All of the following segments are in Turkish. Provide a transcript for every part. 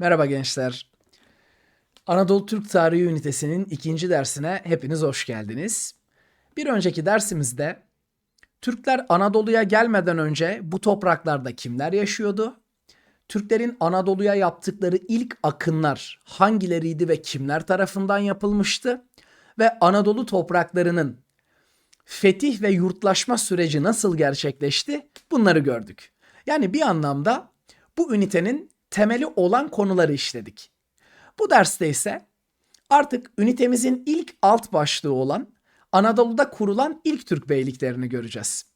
Merhaba gençler. Anadolu Türk Tarihi ünitesinin ikinci dersine hepiniz hoş geldiniz. Bir önceki dersimizde Türkler Anadolu'ya gelmeden önce bu topraklarda kimler yaşıyordu? Türklerin Anadolu'ya yaptıkları ilk akınlar hangileriydi ve kimler tarafından yapılmıştı? Ve Anadolu topraklarının fetih ve yurtlaşma süreci nasıl gerçekleşti? Bunları gördük. Yani bir anlamda bu ünitenin temeli olan konuları işledik. Bu derste ise artık ünitemizin ilk alt başlığı olan Anadolu'da kurulan ilk Türk beyliklerini göreceğiz.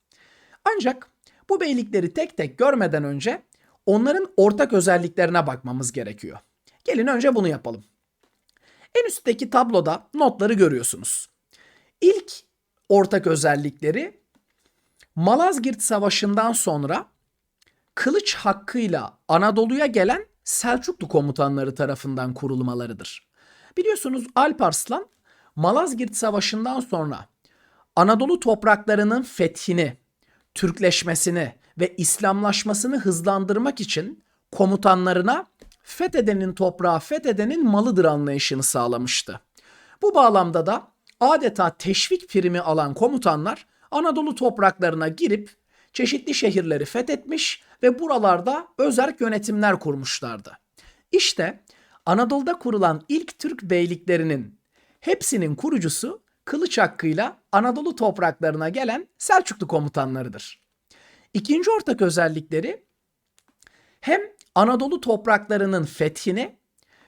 Ancak bu beylikleri tek tek görmeden önce onların ortak özelliklerine bakmamız gerekiyor. Gelin önce bunu yapalım. En üstteki tabloda notları görüyorsunuz. İlk ortak özellikleri Malazgirt Savaşı'ndan sonra kılıç hakkıyla Anadolu'ya gelen Selçuklu komutanları tarafından kurulmalarıdır. Biliyorsunuz Alparslan Malazgirt Savaşı'ndan sonra Anadolu topraklarının fethini, Türkleşmesini ve İslamlaşmasını hızlandırmak için komutanlarına fethedenin toprağı fethedenin malıdır anlayışını sağlamıştı. Bu bağlamda da adeta teşvik primi alan komutanlar Anadolu topraklarına girip çeşitli şehirleri fethetmiş ve buralarda özerk yönetimler kurmuşlardı. İşte Anadolu'da kurulan ilk Türk beyliklerinin hepsinin kurucusu kılıç hakkıyla Anadolu topraklarına gelen Selçuklu komutanlarıdır. İkinci ortak özellikleri hem Anadolu topraklarının fethini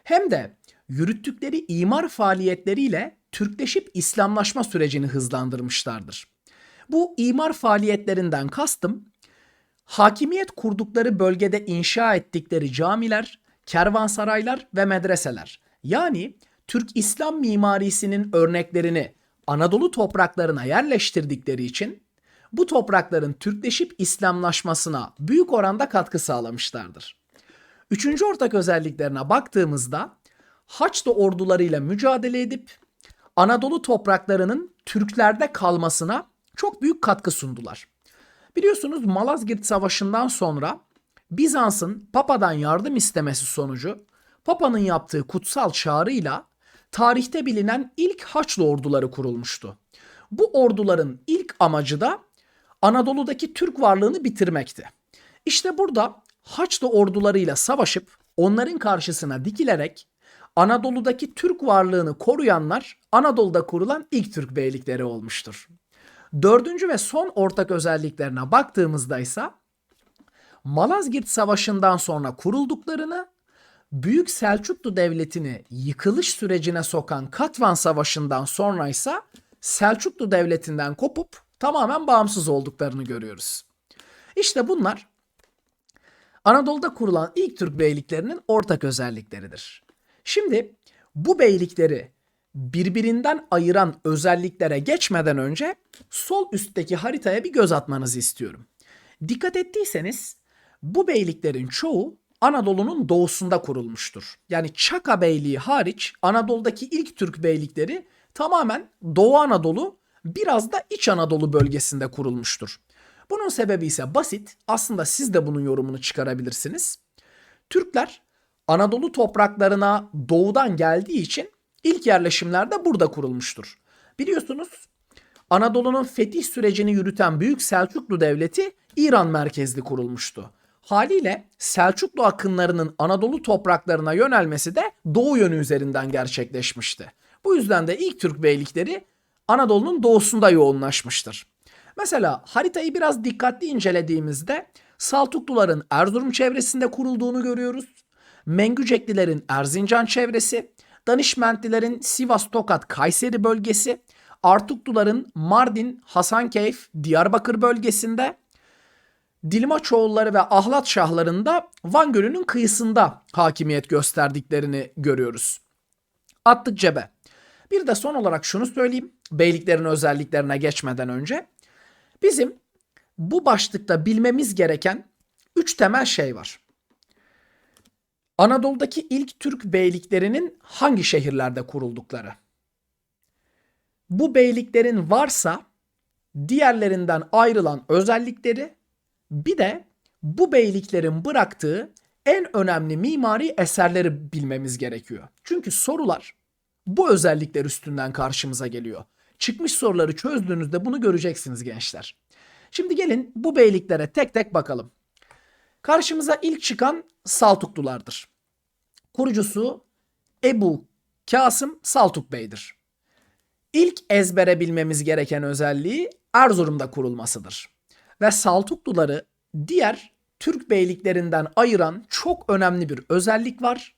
hem de yürüttükleri imar faaliyetleriyle Türkleşip İslamlaşma sürecini hızlandırmışlardır. Bu imar faaliyetlerinden kastım hakimiyet kurdukları bölgede inşa ettikleri camiler, kervansaraylar ve medreseler. Yani Türk İslam mimarisinin örneklerini Anadolu topraklarına yerleştirdikleri için bu toprakların Türkleşip İslamlaşmasına büyük oranda katkı sağlamışlardır. Üçüncü ortak özelliklerine baktığımızda Haçlı ordularıyla mücadele edip Anadolu topraklarının Türklerde kalmasına çok büyük katkı sundular. Biliyorsunuz Malazgirt Savaşı'ndan sonra Bizans'ın Papa'dan yardım istemesi sonucu Papa'nın yaptığı kutsal çağrıyla tarihte bilinen ilk Haçlı orduları kurulmuştu. Bu orduların ilk amacı da Anadolu'daki Türk varlığını bitirmekti. İşte burada Haçlı ordularıyla savaşıp onların karşısına dikilerek Anadolu'daki Türk varlığını koruyanlar Anadolu'da kurulan ilk Türk beylikleri olmuştur. Dördüncü ve son ortak özelliklerine baktığımızda ise Malazgirt Savaşı'ndan sonra kurulduklarını, Büyük Selçuklu Devleti'ni yıkılış sürecine sokan Katvan Savaşı'ndan sonra ise Selçuklu Devleti'nden kopup tamamen bağımsız olduklarını görüyoruz. İşte bunlar Anadolu'da kurulan ilk Türk beyliklerinin ortak özellikleridir. Şimdi bu beylikleri birbirinden ayıran özelliklere geçmeden önce sol üstteki haritaya bir göz atmanızı istiyorum. Dikkat ettiyseniz bu beyliklerin çoğu Anadolu'nun doğusunda kurulmuştur. Yani Çaka Beyliği hariç Anadolu'daki ilk Türk beylikleri tamamen Doğu Anadolu biraz da İç Anadolu bölgesinde kurulmuştur. Bunun sebebi ise basit. Aslında siz de bunun yorumunu çıkarabilirsiniz. Türkler Anadolu topraklarına doğudan geldiği için ilk yerleşimler de burada kurulmuştur. Biliyorsunuz Anadolu'nun fetih sürecini yürüten Büyük Selçuklu Devleti İran merkezli kurulmuştu. Haliyle Selçuklu akınlarının Anadolu topraklarına yönelmesi de doğu yönü üzerinden gerçekleşmişti. Bu yüzden de ilk Türk beylikleri Anadolu'nun doğusunda yoğunlaşmıştır. Mesela haritayı biraz dikkatli incelediğimizde Saltukluların Erzurum çevresinde kurulduğunu görüyoruz. Mengüceklilerin Erzincan çevresi, Danişmentlilerin Sivas, Tokat, Kayseri bölgesi, Artukluların Mardin, Hasankeyf, Diyarbakır bölgesinde, Dilmaçoğulları ve Ahlat Şahların da Van Gölü'nün kıyısında hakimiyet gösterdiklerini görüyoruz. Attık cebe. Bir de son olarak şunu söyleyeyim. Beyliklerin özelliklerine geçmeden önce. Bizim bu başlıkta bilmemiz gereken üç temel şey var. Anadolu'daki ilk Türk beyliklerinin hangi şehirlerde kuruldukları. Bu beyliklerin varsa diğerlerinden ayrılan özellikleri bir de bu beyliklerin bıraktığı en önemli mimari eserleri bilmemiz gerekiyor. Çünkü sorular bu özellikler üstünden karşımıza geliyor. Çıkmış soruları çözdüğünüzde bunu göreceksiniz gençler. Şimdi gelin bu beyliklere tek tek bakalım. Karşımıza ilk çıkan Saltuklulardır. Kurucusu Ebu Kasım Saltuk Bey'dir. İlk ezbere bilmemiz gereken özelliği Erzurum'da kurulmasıdır. Ve Saltukluları diğer Türk beyliklerinden ayıran çok önemli bir özellik var.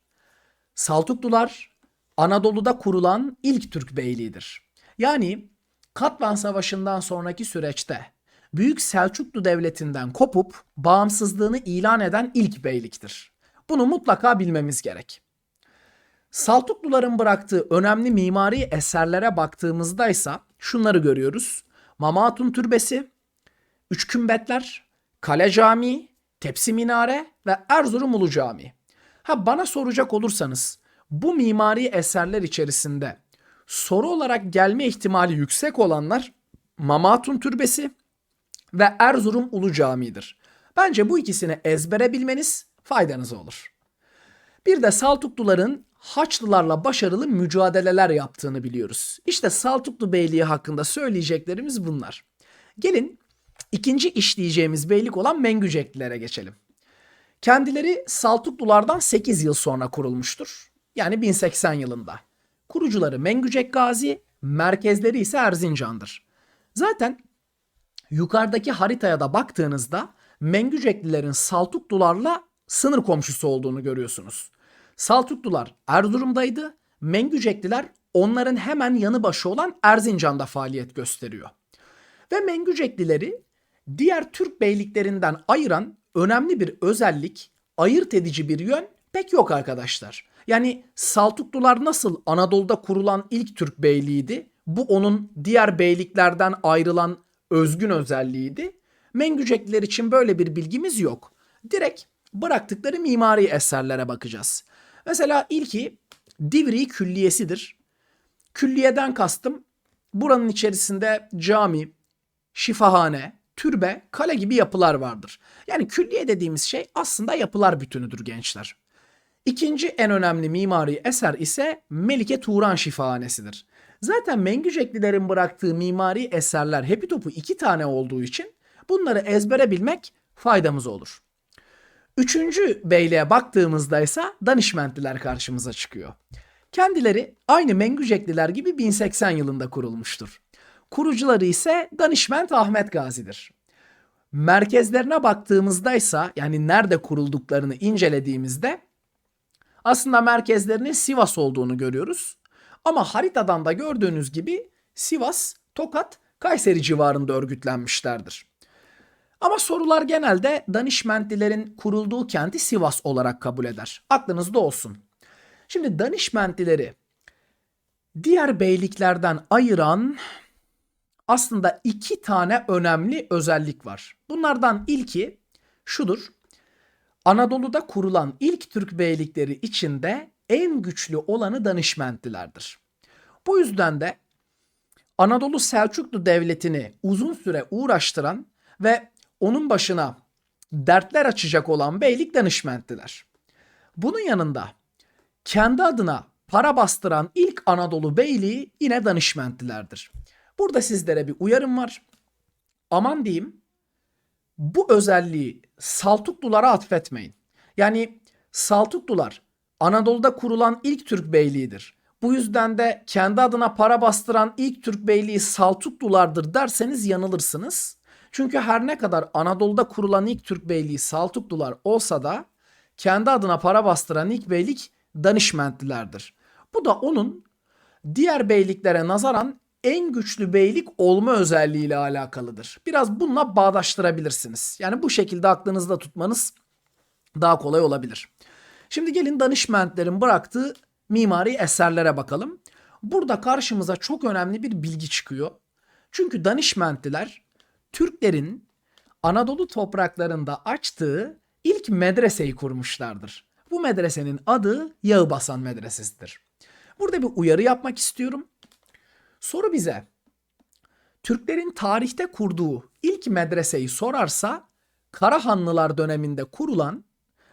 Saltuklular Anadolu'da kurulan ilk Türk beyliğidir. Yani Katvan Savaşı'ndan sonraki süreçte Büyük Selçuklu Devleti'nden kopup bağımsızlığını ilan eden ilk beyliktir. Bunu mutlaka bilmemiz gerek. Saltukluların bıraktığı önemli mimari eserlere baktığımızda ise şunları görüyoruz. Mama Hatun Türbesi, Üç Kümbetler, Kale Camii, Tepsi Minare ve Erzurum Ulu Camii. Ha bana soracak olursanız bu mimari eserler içerisinde soru olarak gelme ihtimali yüksek olanlar Mama Hatun Türbesi ve Erzurum Ulu Camii'dir. Bence bu ikisini ezbere bilmeniz faydanız olur. Bir de Saltukluların Haçlılarla başarılı mücadeleler yaptığını biliyoruz. İşte Saltuklu Beyliği hakkında söyleyeceklerimiz bunlar. Gelin ikinci işleyeceğimiz beylik olan Mengüceklilere geçelim. Kendileri Saltuklulardan 8 yıl sonra kurulmuştur. Yani 1080 yılında. Kurucuları Mengücek Gazi, merkezleri ise Erzincan'dır. Zaten yukarıdaki haritaya da baktığınızda Mengüceklilerin Saltuklularla sınır komşusu olduğunu görüyorsunuz. Saltuklular Erzurum'daydı, Mengücekliler onların hemen yanı başı olan Erzincan'da faaliyet gösteriyor. Ve Mengüceklileri diğer Türk beyliklerinden ayıran önemli bir özellik, ayırt edici bir yön pek yok arkadaşlar. Yani Saltuklular nasıl Anadolu'da kurulan ilk Türk beyliğiydi? Bu onun diğer beyliklerden ayrılan özgün özelliğiydi. Mengücekliler için böyle bir bilgimiz yok. Direkt bıraktıkları mimari eserlere bakacağız. Mesela ilki Divri Külliyesidir. Külliyeden kastım buranın içerisinde cami, şifahane, türbe, kale gibi yapılar vardır. Yani külliye dediğimiz şey aslında yapılar bütünüdür gençler. İkinci en önemli mimari eser ise Melike Turan Şifahanesi'dir. Zaten Mengüceklilerin bıraktığı mimari eserler hepi topu iki tane olduğu için bunları ezbere bilmek faydamız olur. Üçüncü beyliğe baktığımızda ise Danişmentliler karşımıza çıkıyor. Kendileri aynı Mengücekliler gibi 1080 yılında kurulmuştur. Kurucuları ise Danişment Ahmet Gazi'dir. Merkezlerine baktığımızda ise yani nerede kurulduklarını incelediğimizde aslında merkezlerinin Sivas olduğunu görüyoruz. Ama haritadan da gördüğünüz gibi Sivas, Tokat, Kayseri civarında örgütlenmişlerdir. Ama sorular genelde Danişmentlilerin kurulduğu kenti Sivas olarak kabul eder. Aklınızda olsun. Şimdi Danişmentlileri diğer beyliklerden ayıran aslında iki tane önemli özellik var. Bunlardan ilki şudur. Anadolu'da kurulan ilk Türk beylikleri içinde en güçlü olanı Danişmentlilerdir. Bu yüzden de Anadolu Selçuklu Devleti'ni uzun süre uğraştıran ve onun başına dertler açacak olan beylik Danişmentliler. Bunun yanında kendi adına para bastıran ilk Anadolu beyliği yine Danişmentlilerdir. Burada sizlere bir uyarım var. Aman diyeyim bu özelliği Saltuklulara atfetmeyin. Yani Saltuklular Anadolu'da kurulan ilk Türk beyliğidir. Bu yüzden de kendi adına para bastıran ilk Türk beyliği Saltuklulardır derseniz yanılırsınız. Çünkü her ne kadar Anadolu'da kurulan ilk Türk beyliği Saltuklular olsa da kendi adına para bastıran ilk beylik Danişmentlilerdir. Bu da onun diğer beyliklere nazaran en güçlü beylik olma özelliğiyle alakalıdır. Biraz bununla bağdaştırabilirsiniz. Yani bu şekilde aklınızda tutmanız daha kolay olabilir. Şimdi gelin Danişmentlerin bıraktığı mimari eserlere bakalım. Burada karşımıza çok önemli bir bilgi çıkıyor. Çünkü Danişmentliler Türklerin Anadolu topraklarında açtığı ilk medreseyi kurmuşlardır. Bu medresenin adı Yağıbasan Medresesi'dir. Burada bir uyarı yapmak istiyorum. Soru bize Türklerin tarihte kurduğu ilk medreseyi sorarsa Karahanlılar döneminde kurulan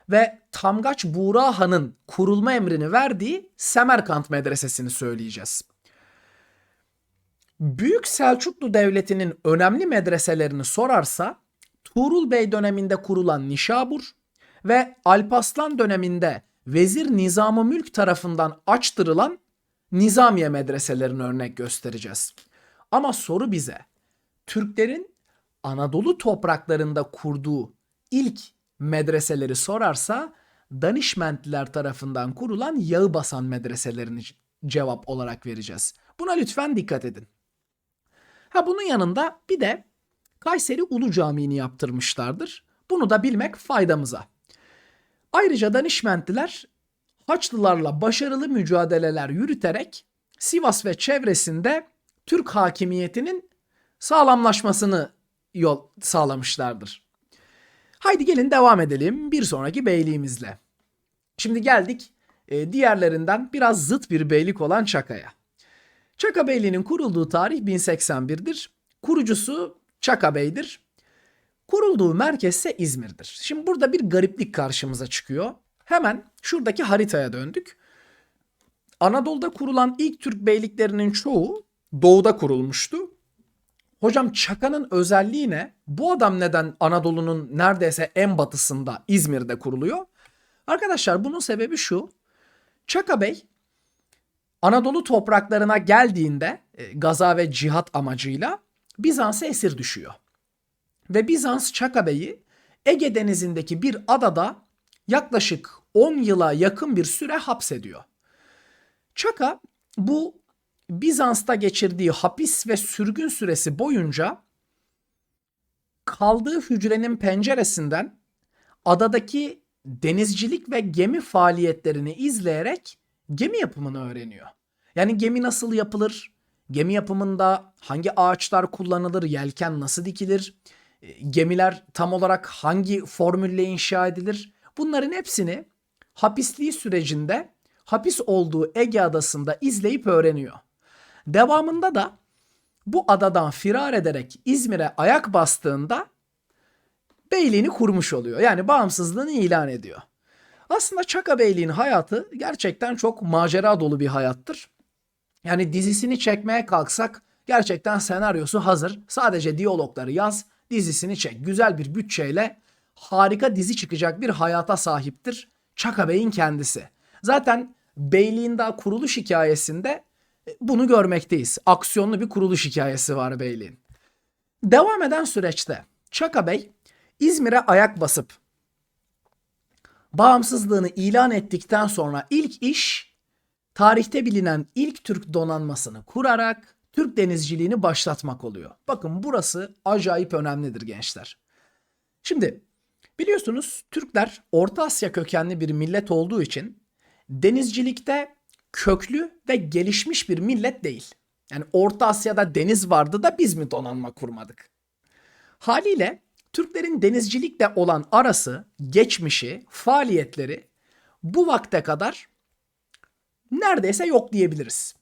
ve Tamgaç Buğra Han'ın kurulma emrini verdiği Semerkant Medresesi'ni söyleyeceğiz. Büyük Selçuklu Devleti'nin önemli medreselerini sorarsa Tuğrul Bey döneminde kurulan Nişabur ve Alparslan döneminde Vezir Nizam-ı Mülk tarafından açtırılan Nizamiye medreselerini örnek göstereceğiz. Ama soru bize Türklerin Anadolu topraklarında kurduğu ilk medreseleri sorarsa Danişmentliler tarafından kurulan yağı basan medreselerini cevap olarak vereceğiz. Buna lütfen dikkat edin. Ha bunun yanında bir de Kayseri Ulu Camii'ni yaptırmışlardır. Bunu da bilmek faydamıza. Ayrıca Danişmentliler Haçlılarla başarılı mücadeleler yürüterek Sivas ve çevresinde Türk hakimiyetinin sağlamlaşmasını yol sağlamışlardır. Haydi gelin devam edelim bir sonraki beyliğimizle. Şimdi geldik e, diğerlerinden biraz zıt bir beylik olan Çaka'ya. Çaka Beyliği'nin kurulduğu tarih 1081'dir. Kurucusu Çaka Bey'dir. Kurulduğu merkez ise İzmir'dir. Şimdi burada bir gariplik karşımıza çıkıyor. Hemen şuradaki haritaya döndük. Anadolu'da kurulan ilk Türk beyliklerinin çoğu doğuda kurulmuştu. Hocam Çaka'nın özelliği ne? Bu adam neden Anadolu'nun neredeyse en batısında İzmir'de kuruluyor? Arkadaşlar bunun sebebi şu. Çaka Bey Anadolu topraklarına geldiğinde e, gaza ve cihat amacıyla Bizans'a esir düşüyor. Ve Bizans Çaka Bey'i Ege Denizi'ndeki bir adada yaklaşık 10 yıla yakın bir süre hapsediyor. Çaka bu Bizans'ta geçirdiği hapis ve sürgün süresi boyunca kaldığı hücrenin penceresinden adadaki denizcilik ve gemi faaliyetlerini izleyerek gemi yapımını öğreniyor. Yani gemi nasıl yapılır? Gemi yapımında hangi ağaçlar kullanılır? Yelken nasıl dikilir? E, gemiler tam olarak hangi formülle inşa edilir? Bunların hepsini hapisliği sürecinde hapis olduğu Ege adasında izleyip öğreniyor. Devamında da bu adadan firar ederek İzmir'e ayak bastığında beyliğini kurmuş oluyor. Yani bağımsızlığını ilan ediyor. Aslında Çaka Beyliği'nin hayatı gerçekten çok macera dolu bir hayattır. Yani dizisini çekmeye kalksak gerçekten senaryosu hazır. Sadece diyalogları yaz, dizisini çek. Güzel bir bütçeyle harika dizi çıkacak bir hayata sahiptir Çaka Bey'in kendisi. Zaten Beyliğin daha kuruluş hikayesinde bunu görmekteyiz. Aksiyonlu bir kuruluş hikayesi var Beyliğin. Devam eden süreçte Çaka Bey İzmir'e ayak basıp bağımsızlığını ilan ettikten sonra ilk iş tarihte bilinen ilk Türk donanmasını kurarak Türk denizciliğini başlatmak oluyor. Bakın burası acayip önemlidir gençler. Şimdi biliyorsunuz Türkler Orta Asya kökenli bir millet olduğu için denizcilikte köklü ve gelişmiş bir millet değil. Yani Orta Asya'da deniz vardı da biz mi donanma kurmadık? Haliyle Türklerin denizcilikle olan arası, geçmişi, faaliyetleri bu vakte kadar neredeyse yok diyebiliriz.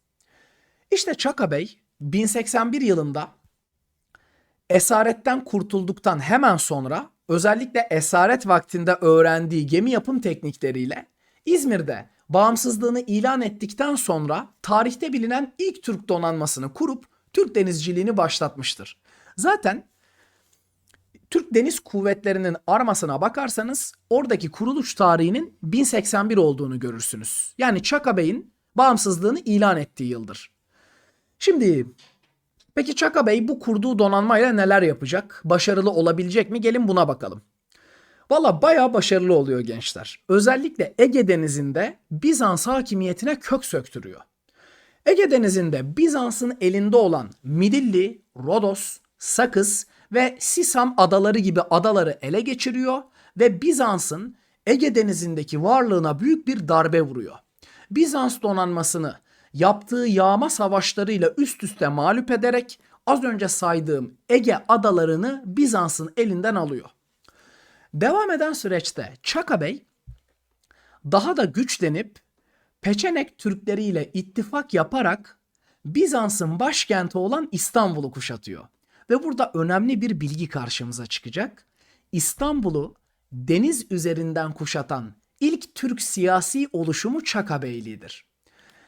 İşte Çaka Bey 1081 yılında esaretten kurtulduktan hemen sonra özellikle esaret vaktinde öğrendiği gemi yapım teknikleriyle İzmir'de bağımsızlığını ilan ettikten sonra tarihte bilinen ilk Türk donanmasını kurup Türk denizciliğini başlatmıştır. Zaten Türk Deniz Kuvvetleri'nin armasına bakarsanız oradaki kuruluş tarihinin 1081 olduğunu görürsünüz. Yani Çaka Bey'in bağımsızlığını ilan ettiği yıldır. Şimdi peki Çaka Bey bu kurduğu donanmayla neler yapacak? Başarılı olabilecek mi? Gelin buna bakalım. Valla bayağı başarılı oluyor gençler. Özellikle Ege Denizi'nde Bizans hakimiyetine kök söktürüyor. Ege Denizi'nde Bizans'ın elinde olan Midilli, Rodos, Sakız ve Sisam adaları gibi adaları ele geçiriyor ve Bizans'ın Ege Denizi'ndeki varlığına büyük bir darbe vuruyor. Bizans donanmasını yaptığı yağma savaşlarıyla üst üste mağlup ederek az önce saydığım Ege adalarını Bizans'ın elinden alıyor. Devam eden süreçte Çaka Bey daha da güçlenip Peçenek Türkleri ile ittifak yaparak Bizans'ın başkenti olan İstanbul'u kuşatıyor. Ve burada önemli bir bilgi karşımıza çıkacak. İstanbul'u deniz üzerinden kuşatan ilk Türk siyasi oluşumu Çaka Beyliği'dir.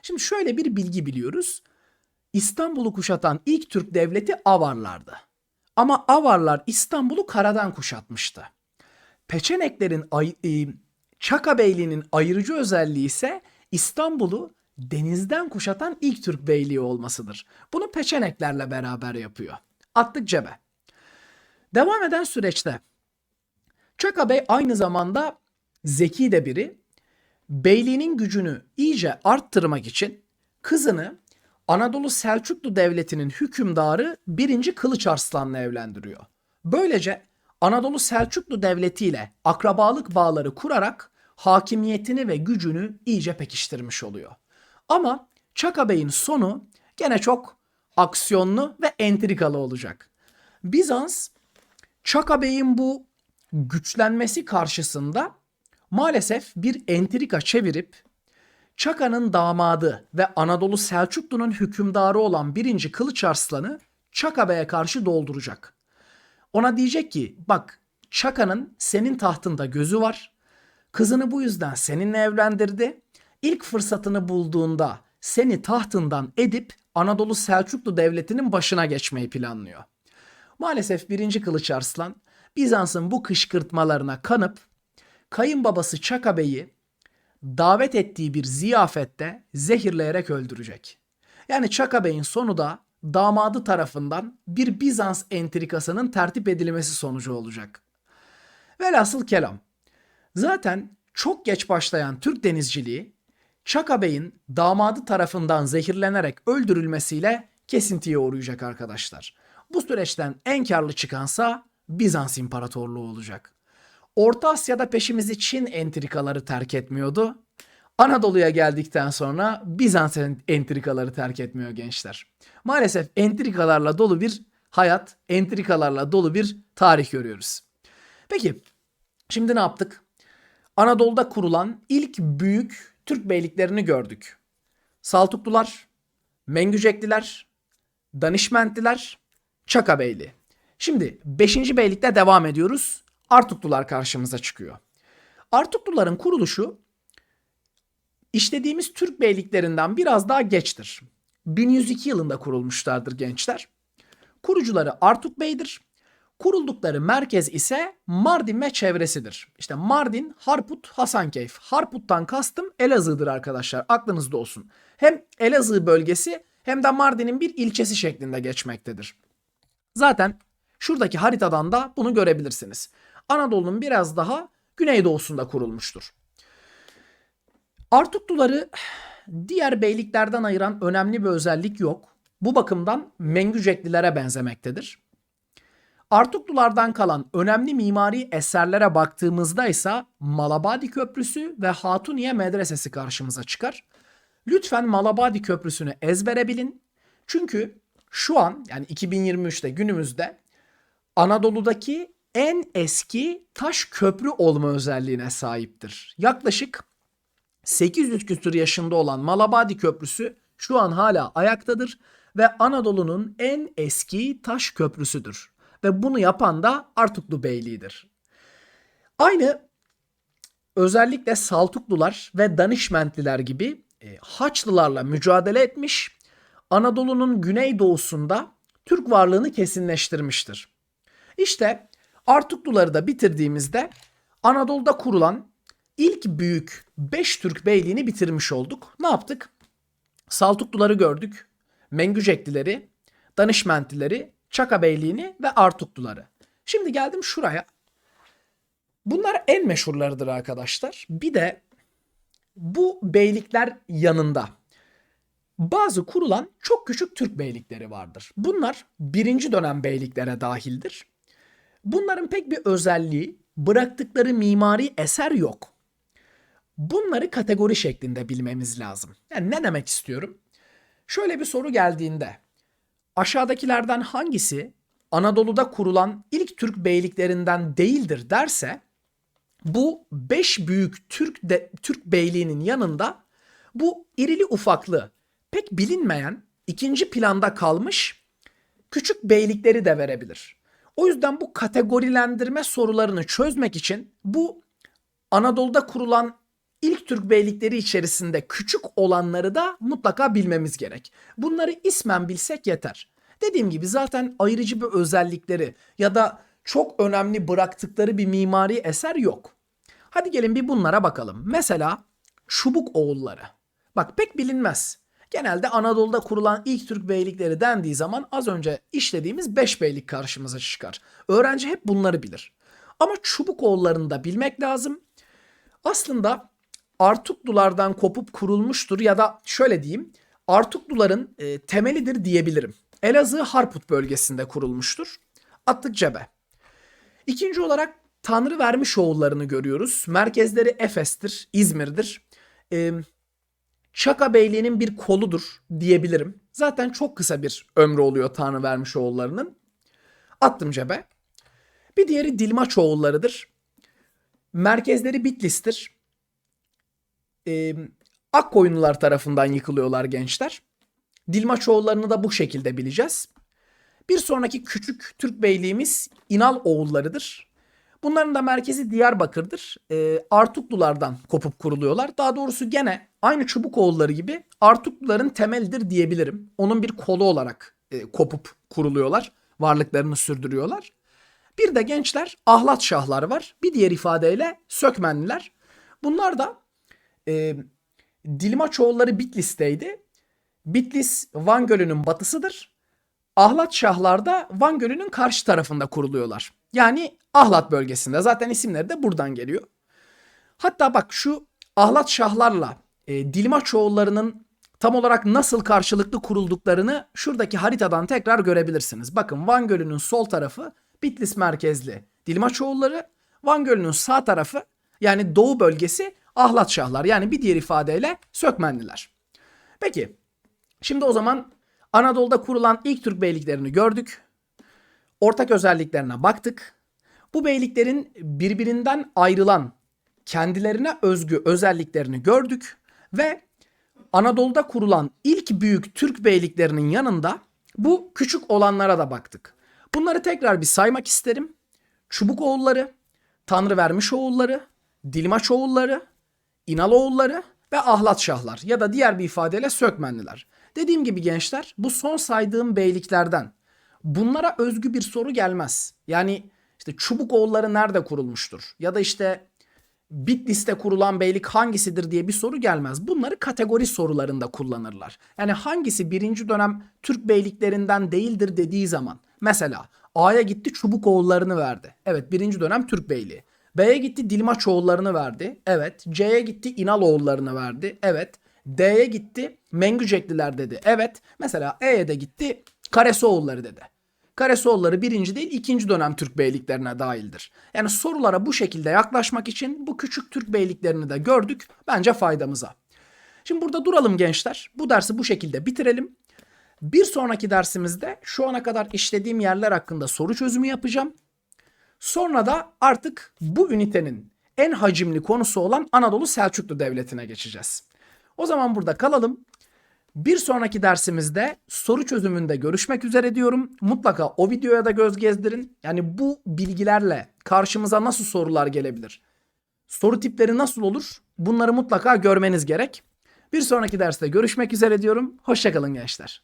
Şimdi şöyle bir bilgi biliyoruz. İstanbul'u kuşatan ilk Türk devleti Avarlardı. Ama Avarlar İstanbul'u karadan kuşatmıştı. Peçeneklerin e, Çaka Beyliği'nin ayırıcı özelliği ise İstanbul'u denizden kuşatan ilk Türk beyliği olmasıdır. Bunu Peçeneklerle beraber yapıyor. Attık cebe. Devam eden süreçte Çaka Bey aynı zamanda zeki de biri. Beyliğinin gücünü iyice arttırmak için kızını Anadolu Selçuklu Devleti'nin hükümdarı 1. Kılıç Arslan'la evlendiriyor. Böylece Anadolu Selçuklu Devleti ile akrabalık bağları kurarak hakimiyetini ve gücünü iyice pekiştirmiş oluyor. Ama Çaka Bey'in sonu gene çok aksiyonlu ve entrikalı olacak. Bizans Çaka Bey'in bu güçlenmesi karşısında maalesef bir entrika çevirip Çaka'nın damadı ve Anadolu Selçuklu'nun hükümdarı olan 1. Kılıç Arslan'ı Çaka Bey'e karşı dolduracak. Ona diyecek ki bak Çaka'nın senin tahtında gözü var. Kızını bu yüzden seninle evlendirdi. İlk fırsatını bulduğunda seni tahtından edip Anadolu Selçuklu Devleti'nin başına geçmeyi planlıyor. Maalesef 1. Kılıç Arslan Bizans'ın bu kışkırtmalarına kanıp kayınbabası Çaka Bey'i davet ettiği bir ziyafette zehirleyerek öldürecek. Yani Çaka Bey'in sonu da damadı tarafından bir Bizans entrikasının tertip edilmesi sonucu olacak. Velhasıl kelam. Zaten çok geç başlayan Türk denizciliği Çaka Bey'in damadı tarafından zehirlenerek öldürülmesiyle kesintiye uğrayacak arkadaşlar. Bu süreçten en karlı çıkansa Bizans İmparatorluğu olacak. Orta Asya'da peşimizi Çin entrikaları terk etmiyordu. Anadolu'ya geldikten sonra Bizans entrikaları terk etmiyor gençler. Maalesef entrikalarla dolu bir hayat, entrikalarla dolu bir tarih görüyoruz. Peki şimdi ne yaptık? Anadolu'da kurulan ilk büyük Türk beyliklerini gördük. Saltuklular, Mengücekliler, Danişmentliler, Çaka Beyliği. Şimdi 5. beylikte devam ediyoruz. Artuklular karşımıza çıkıyor. Artukluların kuruluşu işlediğimiz Türk beyliklerinden biraz daha geçtir. 1102 yılında kurulmuşlardır gençler. Kurucuları Artuk Bey'dir. Kuruldukları merkez ise Mardin ve çevresidir. İşte Mardin, Harput, Hasankeyf. Harput'tan kastım Elazığ'dır arkadaşlar. Aklınızda olsun. Hem Elazığ bölgesi hem de Mardin'in bir ilçesi şeklinde geçmektedir. Zaten şuradaki haritadan da bunu görebilirsiniz. Anadolu'nun biraz daha güneydoğusunda kurulmuştur. Artukluları diğer beyliklerden ayıran önemli bir özellik yok. Bu bakımdan Mengüceklilere benzemektedir. Artuklulardan kalan önemli mimari eserlere baktığımızda ise Malabadi Köprüsü ve Hatuniye Medresesi karşımıza çıkar. Lütfen Malabadi Köprüsü'nü ezbere bilin. Çünkü şu an yani 2023'te günümüzde Anadolu'daki en eski taş köprü olma özelliğine sahiptir. Yaklaşık 800 küsur yaşında olan Malabadi Köprüsü şu an hala ayaktadır ve Anadolu'nun en eski taş köprüsüdür. Ve bunu yapan da Artuklu Beyliği'dir. Aynı özellikle Saltuklular ve Danişmentliler gibi e, Haçlılarla mücadele etmiş, Anadolu'nun güneydoğusunda Türk varlığını kesinleştirmiştir. İşte Artukluları da bitirdiğimizde Anadolu'da kurulan ilk büyük 5 Türk beyliğini bitirmiş olduk. Ne yaptık? Saltukluları gördük, Mengüceklileri, Danışmentlileri, Çaka Beyliğini ve Artukluları. Şimdi geldim şuraya. Bunlar en meşhurlarıdır arkadaşlar. Bir de bu beylikler yanında bazı kurulan çok küçük Türk beylikleri vardır. Bunlar birinci dönem beyliklere dahildir. Bunların pek bir özelliği, bıraktıkları mimari eser yok. Bunları kategori şeklinde bilmemiz lazım. Yani ne demek istiyorum? Şöyle bir soru geldiğinde aşağıdakilerden hangisi Anadolu'da kurulan ilk Türk beyliklerinden değildir derse bu 5 büyük Türk de, Türk beyliğinin yanında bu irili ufaklı pek bilinmeyen ikinci planda kalmış küçük beylikleri de verebilir. O yüzden bu kategorilendirme sorularını çözmek için bu Anadolu'da kurulan ilk Türk beylikleri içerisinde küçük olanları da mutlaka bilmemiz gerek. Bunları ismen bilsek yeter. Dediğim gibi zaten ayrıcı bir özellikleri ya da çok önemli bıraktıkları bir mimari eser yok. Hadi gelin bir bunlara bakalım. Mesela Çubuk Oğulları. Bak pek bilinmez. Genelde Anadolu'da kurulan ilk Türk beylikleri dendiği zaman az önce işlediğimiz 5 beylik karşımıza çıkar. Öğrenci hep bunları bilir. Ama Çubuk Oğullarını da bilmek lazım. Aslında Artuklulardan kopup kurulmuştur ya da şöyle diyeyim Artukluların e, temelidir diyebilirim. Elazığ Harput bölgesinde kurulmuştur. Attık cebe. İkinci olarak Tanrı vermiş oğullarını görüyoruz. Merkezleri Efes'tir, İzmir'dir. Ee, Çaka Beyliği'nin bir koludur diyebilirim. Zaten çok kısa bir ömrü oluyor Tanrı vermiş oğullarının. Attım cebe. Bir diğeri Dilmaç oğullarıdır. Merkezleri Bitlis'tir. Ee, Akkoyunlular tarafından yıkılıyorlar gençler. Dilmaç oğullarını da bu şekilde bileceğiz. Bir sonraki küçük Türk beyliğimiz İnal oğullarıdır. Bunların da merkezi Diyarbakır'dır. E, Artuklulardan kopup kuruluyorlar. Daha doğrusu gene aynı Çubuk oğulları gibi Artukluların temelidir diyebilirim. Onun bir kolu olarak e, kopup kuruluyorlar. Varlıklarını sürdürüyorlar. Bir de gençler Ahlat Şahlar var. Bir diğer ifadeyle Sökmenliler. Bunlar da e, Dilmaçoğulları Bitlis'teydi. Bitlis Van Gölü'nün batısıdır. Ahlat Şahlar da Van Gölü'nün karşı tarafında kuruluyorlar. Yani Ahlat bölgesinde. Zaten isimleri de buradan geliyor. Hatta bak şu Ahlat Şahlarla e, Dilmaçoğullarının tam olarak nasıl karşılıklı kurulduklarını şuradaki haritadan tekrar görebilirsiniz. Bakın Van Gölü'nün sol tarafı Bitlis merkezli Dilmaçoğulları, Van Gölü'nün sağ tarafı yani doğu bölgesi Ahlat Şahlar yani bir diğer ifadeyle Sökmenliler. Peki şimdi o zaman Anadolu'da kurulan ilk Türk beyliklerini gördük. Ortak özelliklerine baktık. Bu beyliklerin birbirinden ayrılan kendilerine özgü özelliklerini gördük ve Anadolu'da kurulan ilk büyük Türk beyliklerinin yanında bu küçük olanlara da baktık. Bunları tekrar bir saymak isterim. Çubuk oğulları, Tanrı vermiş oğulları, Dilmaç oğulları, İnal oğulları ve Ahlat Şahlar ya da diğer bir ifadeyle Sökmenliler. Dediğim gibi gençler bu son saydığım beyliklerden bunlara özgü bir soru gelmez. Yani işte Çubuk oğulları nerede kurulmuştur? Ya da işte Bitlis'te kurulan beylik hangisidir diye bir soru gelmez. Bunları kategori sorularında kullanırlar. Yani hangisi birinci dönem Türk beyliklerinden değildir dediği zaman. Mesela A'ya gitti Çubuk oğullarını verdi. Evet birinci dönem Türk beyliği. B'ye gitti Dilmaç oğullarını verdi. Evet. C'ye gitti İnal oğullarını verdi. Evet. D'ye gitti Mengücekliler dedi. Evet. Mesela E'ye de gitti Karesoğulları dedi. Karesoğulları birinci değil ikinci dönem Türk beyliklerine dahildir. Yani sorulara bu şekilde yaklaşmak için bu küçük Türk beyliklerini de gördük. Bence faydamıza. Şimdi burada duralım gençler. Bu dersi bu şekilde bitirelim. Bir sonraki dersimizde şu ana kadar işlediğim yerler hakkında soru çözümü yapacağım. Sonra da artık bu ünitenin en hacimli konusu olan Anadolu Selçuklu Devleti'ne geçeceğiz. O zaman burada kalalım. Bir sonraki dersimizde soru çözümünde görüşmek üzere diyorum. Mutlaka o videoya da göz gezdirin. Yani bu bilgilerle karşımıza nasıl sorular gelebilir? Soru tipleri nasıl olur? Bunları mutlaka görmeniz gerek. Bir sonraki derste görüşmek üzere diyorum. Hoşçakalın gençler.